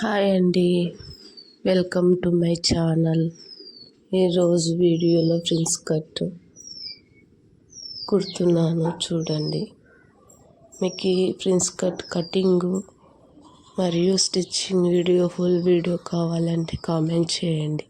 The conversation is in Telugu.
హాయ్ అండి. Welcome to my channel. ఈరోజు వీడియోలో ప్రిన్స్ కట్ కుడుతున్నాను చూడండి. మీకు ఈ ప్రిన్స్ కట్ కటింగు మరియు స్టిచ్చింగ్ వీడియో ఫుల్ వీడియో కావాలంటే కామెంట్ చేయండి.